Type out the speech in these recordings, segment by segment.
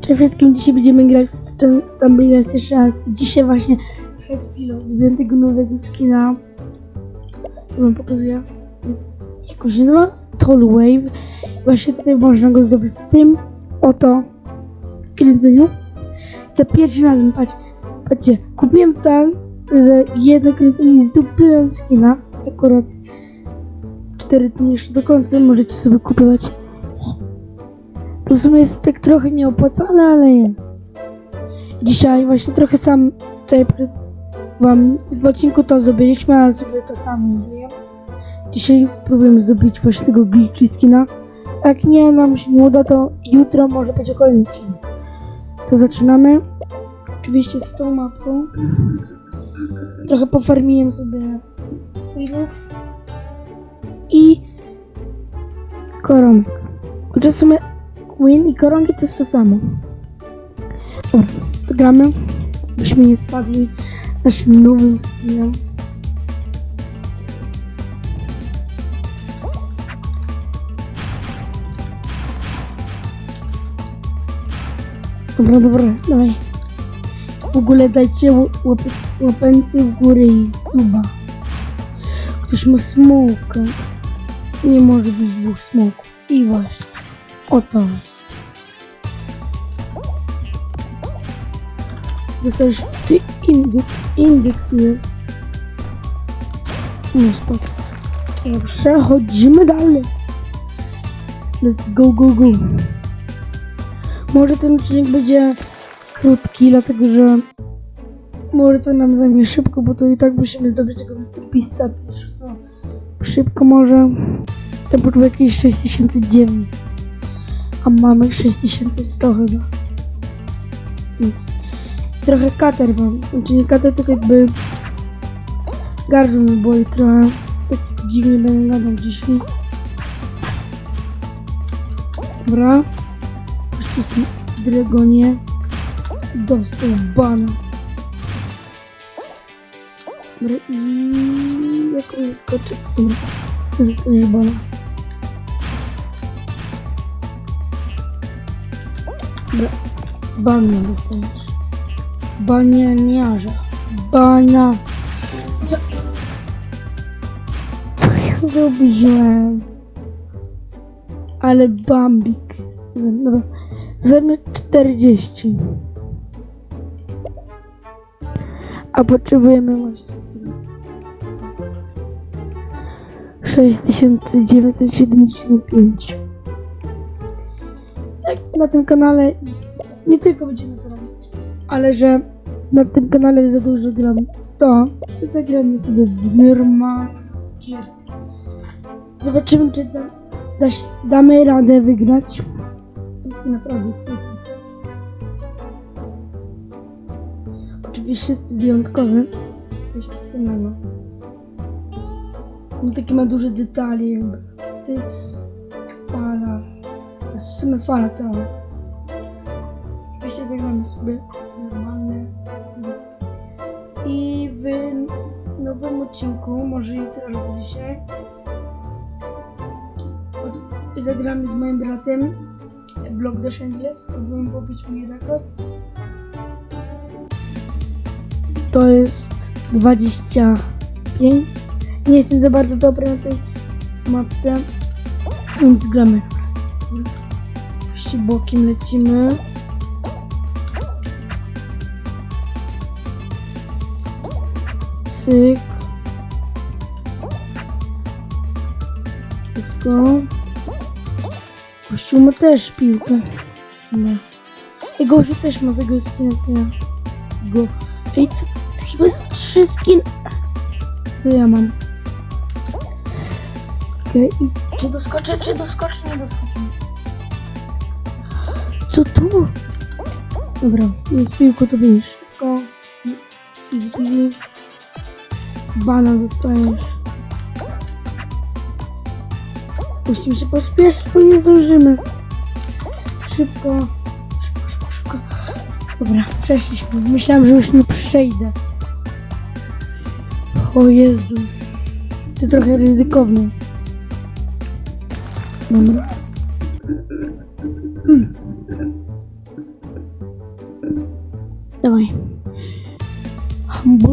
Cześć wszystkim, dzisiaj będziemy grać z Stumblers jeszcze raz. I dzisiaj właśnie przed chwilą zrobiłem tego nowego skina. Wam pokazuję. Jak on się nazywa? Tall Wave. Właśnie tutaj można go zdobyć w tym oto kręceniu. Za pierwszym razem, patrz, patrzcie, kupiłem ten, to za jedno kręcenie i zdobyłem skina. Akurat 4 dni jeszcze do końca możecie sobie kupować. W sumie jest tak trochę nieopłacalne, ale jest. Dzisiaj właśnie trochę sam tutaj wam w odcinku to zrobiliśmy, ale sobie to sam zrobiłem. Dzisiaj spróbujemy zrobić właśnie tego glitchy skina. Jak nie nam się nie uda, to jutro może będzie kolejny odcinek. To zaczynamy. Oczywiście z tą mapką. Trochę pofarmiłem sobie winów. I koronek. Chociaż w sumie Queen i koronki to jest to samo. O, to gramy. Byśmy nie spadli naszym nowym skinem. Dobra, dobra, dawaj. W ogóle dajcie łap łapencję w górę i suba. Ktoś ma smoka. Nie może być dwóch smoków. I właśnie. Oto. Dostajesz ty indyk. Indyk tu jest. Nie spadł. Przechodzimy dalej. Let's go, go, go. Może ten odcinek będzie krótki, dlatego że może to nam zajmie szybko, bo to i tak musimy zdobyć tego. To szybko może. To potrzeba jakieś 6009. A mamy 6100 chyba. Więc trochę kater mam. Znaczy nie kater, tylko jakby gardło mi boli trochę. Tak dziwnie będę gadał dzisiaj. Dobra. Jeszcze są dragonie. Dostał bana. Dobra i... Jak on skoczy? Dobra. Zostaniesz bana. Bania dostaniesz. Banianiarza. Bania. Co? Co ja zrobiłem? Ale bambik. Dobra. Zajmę 40. A potrzebujemy właśnie. 6975. Na tym kanale nie tylko będziemy to robić, ale że na tym kanale za dużo gram w to, to zagramy sobie w normalne. Zobaczymy, czy da, da, damy radę wygrać. Jest naprawdę super. Oczywiście wyjątkowy. Coś specjalnego. No taki ma duże detali jakby. Tutaj jest w sumie fala cała. Oczywiście zagramy sobie normalne gierki. I w nowym odcinku, może jutro albo dzisiaj, zagramy z moim bratem Block Dash Endless, próbujemy pobić mój rekord. To jest 25. Nie jestem za bardzo dobry na tej mapce, więc gramy. Oczywiście bokiem lecimy. Cyk. Wszystko. Kościół ma też piłkę. No. I Gosiu też ma tego skina, co ja. Go. Ej, to, to chyba jest trzy skin. Co ja mam? Okej, i czy doskoczę, czy doskoczę, nie doskoczę. Co tu? Dobra, jest piłko, to wiesz. Szybko. I zbliżej. Bana dostajesz. Musimy się pospieszyć, bo nie zdążymy. Szybko. Szybko, szybko, szybko. Dobra, przeszliśmy. Myślałem, że już nie przejdę. O Jezu. To trochę ryzykowne jest. Dobra. Hmm. Dawaj.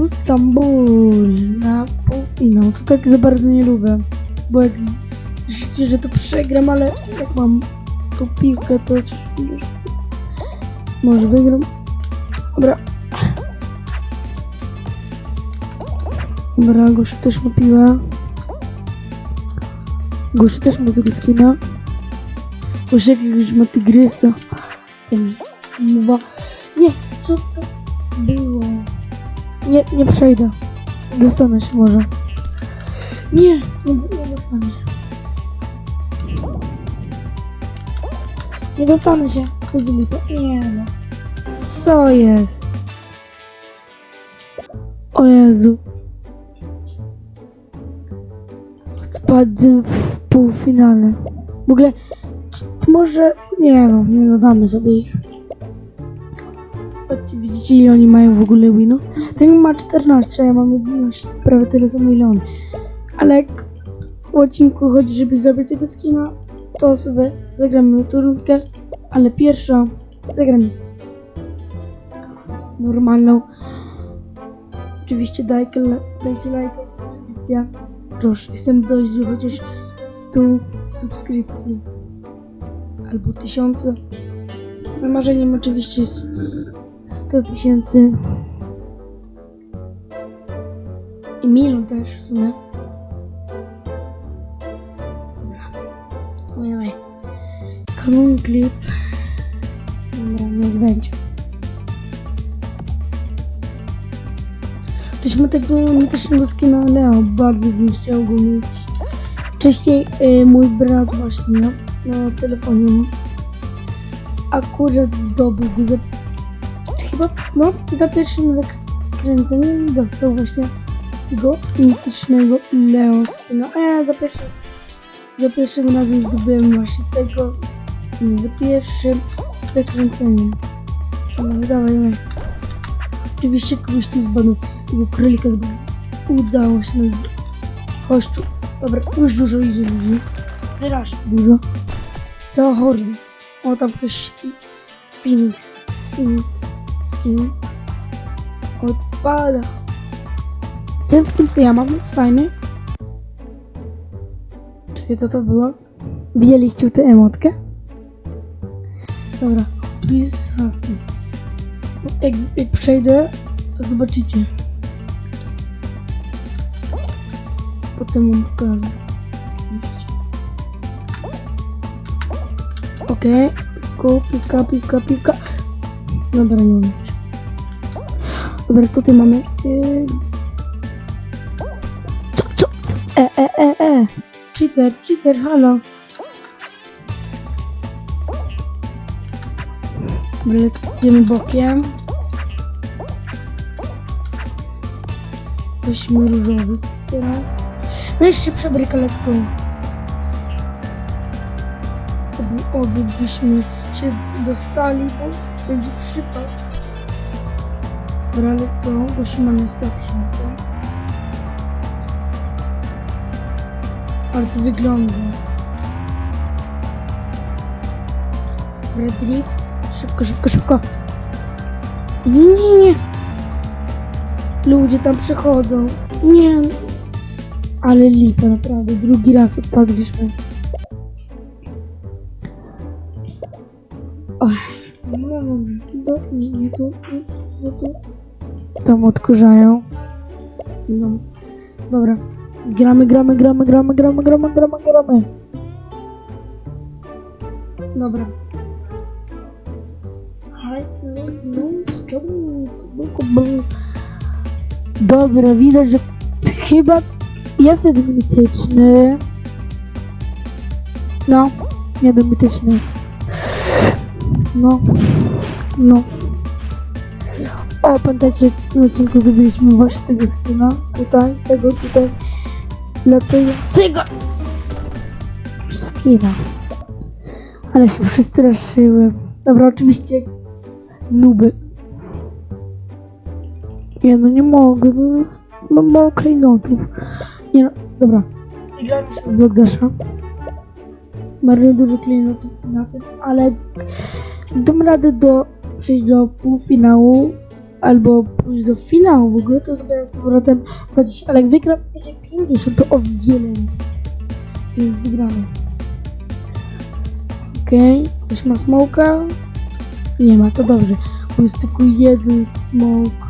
Stambul na półfinał. To tak za bardzo nie lubię. Bo jak myślicie, że to przegram, ale jak mam tą piłkę, to może wygram. Dobra. Dobra, Gosiu też ma piłę. Gosiu też ma tego skina. Gosiu jakiegoś ma tygrysa. Ten Mowa. Nie, co to było? Nie, nie przejdę. Dostanę się może. Nie, nie, nie dostanę się. Nie dostanę się. Będzie lipa. Nie no. Co jest? O Jezu. Spadłem w półfinale. W ogóle, może, nie no, nie dodamy sobie ich. Chodźcie, widzicie ile oni mają w ogóle winów? Ten ma 14, a ja mam 11, prawie tyle samo ile on. Ale jak w odcinku chodzi, żeby zrobić tego skina, to sobie zagramy tę rundkę, ale pierwsza zagramy sobie normalną. Oczywiście dajcie, dajcie lajka i subskrypcja. Proszę, chcę dojść do chociaż 100 subskrypcji. Albo 1000. Moim marzeniem oczywiście jest 100 tysięcy. I milion też w sumie. Dobra. Dawaj. Kanon clip. Niech będzie. Ktoś ma tego mitycznego skina Leo. Bardzo bym chciał go mieć. Wcześniej y, mój brat właśnie na telefonie akurat zdobył za chyba, no, za pierwszym zakręceniem dostał właśnie tego mitycznego Leo skina. A ja za pierwszym, za pierwszym razem zdobyłem właśnie tego, za pierwszym zakręceniem. No, dawaj, dawaj. Oczywiście kogoś tu zbadł, tego królika zbadł. Udało się nas Kościół. Dobra, już dużo idzie ludzi. Strasznie dużo. Cała horda. O, tam ktoś... Phoenix. Phoenix skin. Odpada. Ten skin, co ja mam, jest fajny. Czekaj, co to było? Widzieliście tę emotkę? Dobra, tu jest hasło. Jak, jak przejdę, to zobaczycie. Potem wam pokażę. Okej, okay. piłka, piłka, piłka. Dobra, nie wiem. Dobra, tutaj mamy. Yy... Co, co, co? E, e, e, e. Cheater, cheater, halo. Dobra, idziemy bokiem. Weźmy różowy teraz. No jeszcze przebryka, let's go. Oby, oby się dostali, bo będzie przypad. Dobra, let's go, bo Szymon jest lepszy. Ale to wygląda. Dobra, drift. Szybko, szybko, szybko. Nie, nie, nie. Ludzie tam przechodzą. Nie. Ale lipa, naprawdę. Drugi raz odpadliśmy. No, do, nie, nie tu, nie, nie tu. Tam odkurzają. No. Dobra. Gramy, gramy, gramy, gramy, gramy, gramy, gramy, gramy. Dobra. Dobra, widać, że chyba jest jeden mityczny. No, jeden mityczny jest. No, no. O, pamiętacie, w odcinku zrobiliśmy właśnie tego skina. Tutaj, tego tutaj. Latającego skina. Ale się przestraszyłem. Dobra, oczywiście nuby. Nie no, nie mogę. No, mam mało klejnotów. Nie no, dobra. Gramy sobie. Bardzo dużo klejnotów na tym, ale dam radę do przejść do półfinału albo pójść do finału. W ogóle to sobie z powrotem chodzić, ale jak wygram to będzie 50, to o wiele. Więc gramy. Okej, ktoś ma smoka? Nie ma, to dobrze. Bo jest tylko jeden smoke.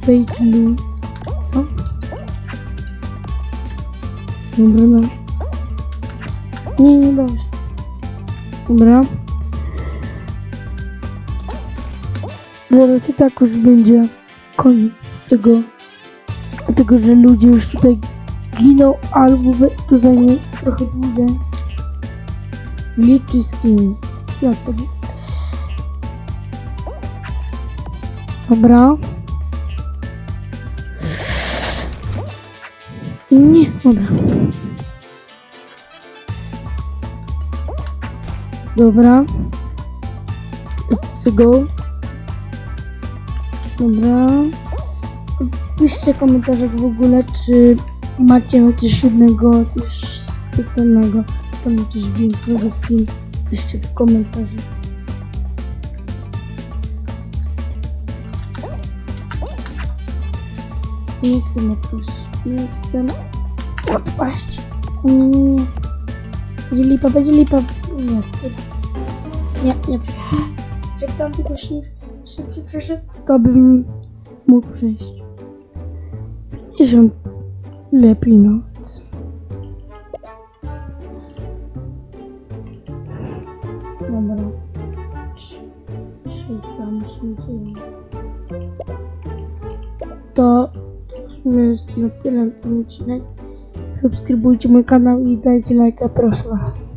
Fake loot. Co? Dobra, no. Nie, nie dobrze. Dobra. Zaraz i tak już będzie koniec tego. Dlatego, że ludzie już tutaj giną, albo to zajmie trochę dłużej. Glitchy skin. Jak to? Dobra. Nie, dobra. Dobra. Let's go. Dobra. Piszcie w komentarzach w ogóle, czy macie chociaż jednego coś specjalnego, czy tam jakiś większego skin. Piszcie w komentarzu. Nie chcę odpaść. Nie chcę odpaść. Będzie lipa, będzie lipa. Nie, nie. Jak tam tylko szybciej, szybciej przeszedł, to bym mógł przejść. 50 lepiej no. Dobra. Przestań się dzieje. To to już jest na tyle na ten odcinek. Subskrybujcie mój kanał i dajcie lajka, proszę was.